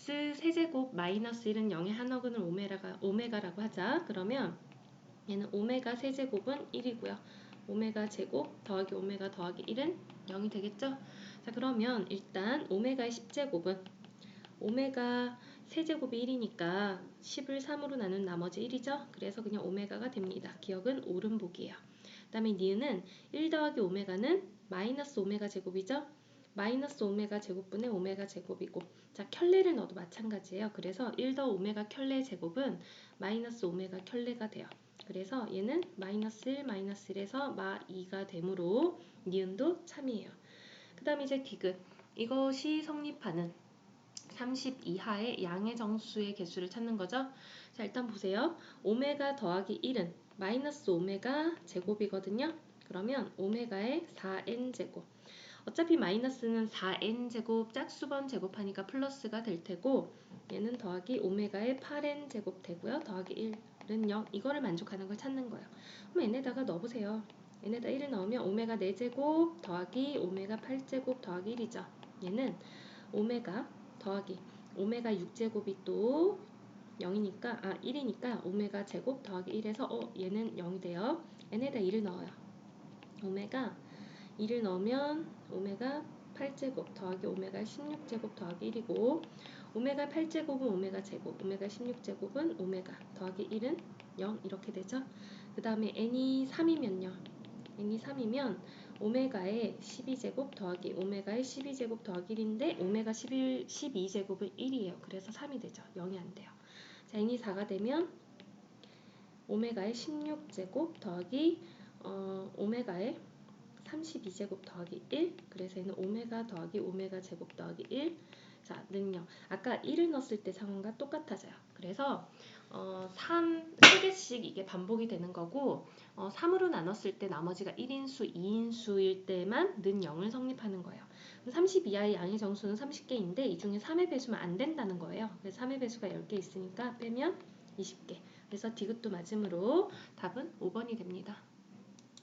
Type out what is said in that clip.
세제곱 마이너스 1은 0의 한어근을 오메가가, 오메가라고 하자. 그러면 얘는 오메가 세제곱은 1이고요. 오메가 제곱 더하기 오메가 더하기 1은 0이 되겠죠? 자 그러면 일단 오메가의 10제곱은 오메가 세제곱이 1이니까 10을 3으로 나눈 나머지 1이죠? 그래서 그냥 오메가가 됩니다. 기억은 오른복이에요. 그 다음에 니은은 1 더하기 오메가는 마이너스 오메가 제곱이죠? 마이너스 오메가 제곱분의 오메가 제곱이고 자 켤레를 넣어도 마찬가지예요. 그래서 1 더 오메가 켤레 제곱은 마이너스 오메가 켤레가 돼요. 그래서 얘는 마이너스 1 마이너스 1에서 마 2가 되므로 니은도 참이에요. 그 다음 이제 디귿 이것이 성립하는 30 이하의 양의 정수의 개수를 찾는 거죠. 자 일단 보세요. 오메가 더하기 1은 마이너스 오메가 제곱이거든요. 그러면 오메가의 4n 제곱 어차피 마이너스는 4n 제곱 짝수번 제곱하니까 플러스가 될 테고 얘는 더하기 오메가의 8n 제곱 되고요. 더하기 1은 0 이거를 만족하는 걸 찾는 거예요. 그럼 얘네다가 넣어보세요. 얘네다 1을 넣으면 오메가 4제곱 더하기 오메가 8제곱 더하기 1이죠. 얘는 오메가 더하기 오메가 6제곱이 또 0이니까 아 1이니까 오메가 제곱 더하기 1에서 어 얘는 0이 돼요. 얘네다 1을 넣어요. 오메가 2를 넣으면 오메가 8제곱 더하기 오메가 16제곱 더하기 1이고 오메가 8제곱은 오메가 제곱, 오메가 16제곱은 오메가 더하기 1은 0 이렇게 되죠. 그 다음에 n이 3이면요. n이 3이면 오메가의 12제곱 더하기 오메가의 12제곱 더하기 1인데 오메가 11, 12제곱은 1이에요. 그래서 3이 되죠. 0이 안 돼요. 자, n이 4가 되면 오메가의 16제곱 더하기 어, 오메가의 32제곱 더하기 1 그래서 얘는 오메가 더하기 오메가 제곱 더하기 1 자, 능력 아까 1을 넣었을 때 상황과 똑같아져요. 그래서 어, 3, 3개씩 이게 반복이 되는 거고 어, 3으로 나눴을 때 나머지가 1인수, 2인수일 때만 는 0을 성립하는 거예요. 30 이하의 양의 정수는 30개인데 이 중에 3의 배수면 안 된다는 거예요. 그래서 3의 배수가 10개 있으니까 빼면 20개. 그래서 디귿도 맞으므로 답은 5번이 됩니다.